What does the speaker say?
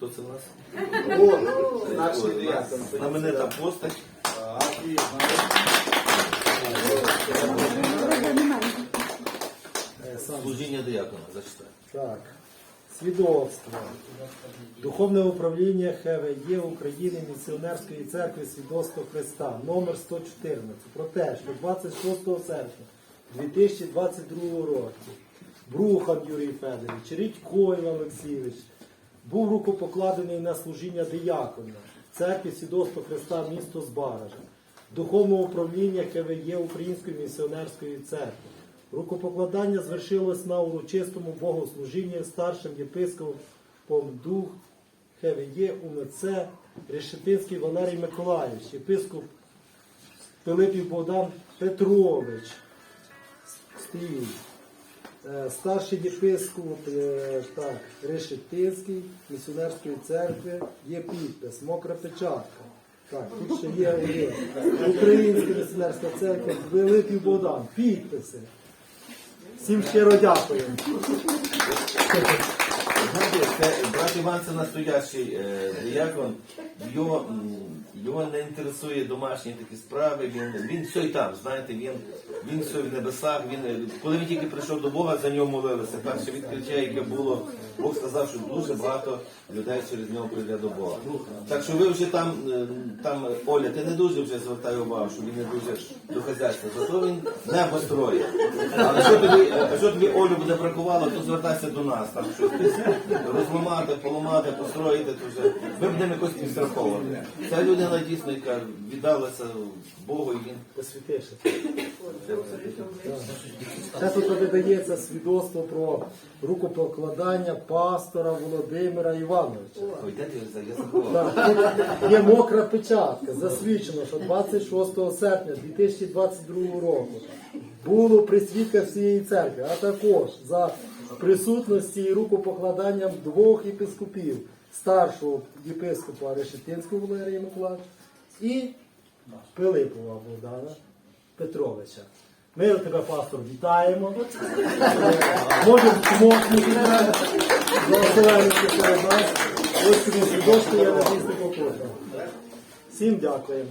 Хто це в нас? О, старший Ой, диякон. Знаменита постать. Е, сам. Служіння диякона, зачитай. Так. Свідоцтво. Духовне управління ХВЄ України Місіонерської церкви Свідоцтво Христа номер 114 про те, що 26 серпня 2022 року Брухан Юрій Федорович, Рідько Іван Олексійович був рукопокладений на служіння диякона церкві Свідоцтво Христа місто Збаража, Духовного управління КВЄ Української місіонерської церкви. Рукопокладання звершилось на урочистому богослужінні старшим єпископом Дух ХВЄ УМЦ Решетинський Валерій Миколаївич, єпископ Пилипів Богдан Петрович. Стій. Е, Старший єпископ е, так, Решетинський місіонерської церкви є підпис, мокра печатка. Так, тут ще є один. Українська місіонерська церква, Великий Богдан, підписи. Всім щиро дякуємо. Знаєте, брат Іван це настоящий е, диякон. Його, його не інтересує домашні такі справи. Він, він все і там, знаєте, він, він все в небесах. Він, коли він тільки прийшов до Бога, за нього молилися. Перше відкриття, яке було, Бог сказав, що дуже багато людей через нього прийде до Бога. Так що ви вже там, е, там Оля, ти не дуже вже звертай увагу, що він не дуже до хазяйства. Зато він небо строїть. Але що тобі, що тобі Олю буде бракувало, то звертайся до нас. Там щось розламати, поламати, построїти, то вже ви будемо якось підстраховувати. Ця людина дійсно, яка віддалася Богу, і він Посвятивши. Це тут видається свідоцтво про рукопокладання пастора Володимира Івановича. Так, є мокра печатка. Засвідчено, що 26 серпня 2022 року було при свідках всієї церкви, а також за присутності і рукопокладанням двох єпископів, старшого єпископа Решетинського Валерія Миколаївича і Пилипова Богдана Петровича. Ми тебе, пастор, вітаємо. Можемо чмокнути тебе. Серед нас. Ось тобі свідоцтво, я надійсно покожу. Всім дякуємо.